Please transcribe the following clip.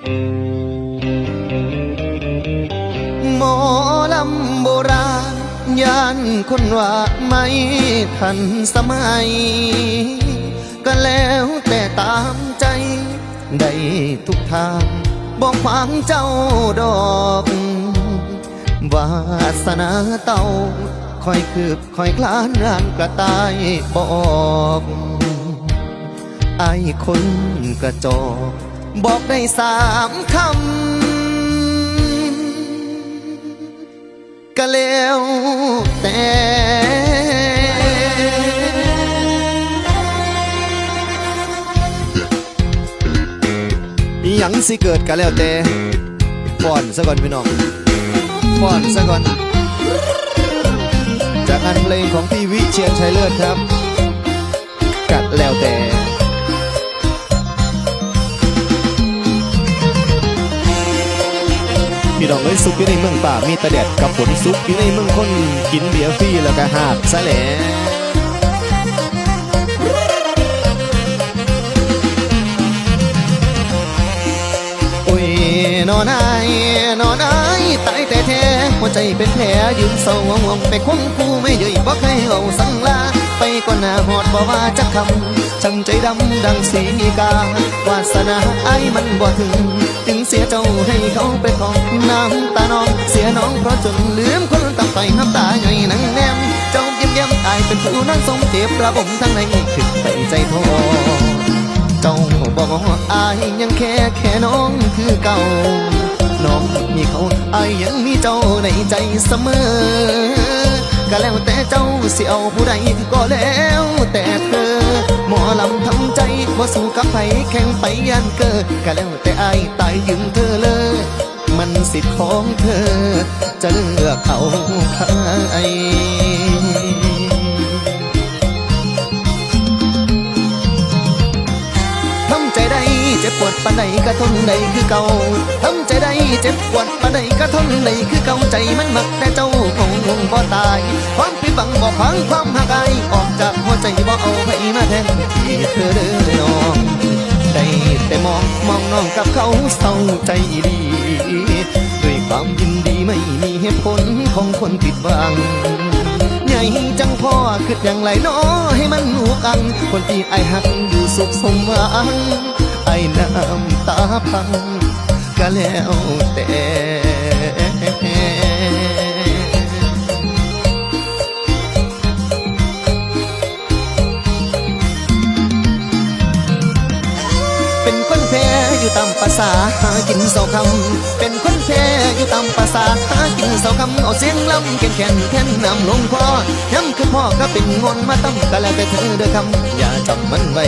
หมอลำโบราณยานคนว่าไม่ทันสมัย ก็แล้วแต่ตามใจ ได้ทุกทางบอกขวางเจ้าดอกวาสนาเต่าคอยคืบคอยคลานงานกระต่ายบอกไอ้คนกระจอก บอกได้สามคำก็แล้วแต่ยังสิเกิดก็แล้วแต่ฟ้อนซะก่อนพี่น้องฟ้อนซะก่อน จากงานเพลงของพี่วิเชียนชัยเลิศครับ พี่น้องเอ้ยซุกอยู่ในเมืองป่ามีตะแดดกับฝนซุกอยู่ในเมืองคนกินเบียร์ฟรีแล้วก็หาดซะแหละโอ้ยนอนไายนอนไายตายแต่แท้หัวใจเป็นแผลยืนเศร้างงไปคงคู่ไม่เย่ยบอกให้เอาสั่งลาไปก่อนหน้าหอดบอกว่าจะคำ ช่างใจดำดังสีกาวาสนาไอ้มันบ่ถึงจึงเสียเจ้าให้เขาไปของน้ำตาน้อง เสียน้องเพราะจนลืมคนตั้งไปน้ำตาใหญ่นังแนม เจ้าเยี่ยมเยี่ยมอายเป็นผู้นั่งทรงเจ็บระบมทั้งในถึงไปใจโทเจ้าบอกอายยังแค่แค่น้องคือเก่าน้องมีเขาอายยังมีเจ้าในใจเสมอ ก็แล้วแต่เจ้าสิเอาผู้ใดก็แล้วแต่เธอ หมอลำทำใจว่าสู้กับไผแข่งไปยันเกิดก็แล้วแต่อายตายยืมเธอเลย มันสิทธิ์ของเธอ จะเลือกเอาใครทำใจได้เจ็บปวดปานใดก็ทนได้คือเก่าทำใจได้เจ็บปวดปานใดก็ทนได้คือเก่าใจมันมักแต่เจ้าคงคงบ่ตาย ความผิดบังบ่พังความหักอายออ ใจบ่เอาไปมาแทนที่เธอเด้อน้องได้แต่มองมองน้องกับเขาเศร้าใจดีด้วยความยินดีไม่มีเหตุผลของคนผิดหวังใหญ่จังพ่อคิดอย่างไรน้อให้มันหูกันคนที่ไอหักอยู่สุขสมหวังไอน้ำตาพังก็แล้วแต่ เป็นคนแพ้อยู่ตามภาษาหากินเสาคำเป็นคนแพ้อยู่ตามภาษาหากินเสาคำเอาเสียงลำแข็งแข็งแท่นนำลงคอย้ำคือพ่อก็เป็นงอนมาตั้งก็แล้วแต่เธอเด้อคำอย่าจำมันไว้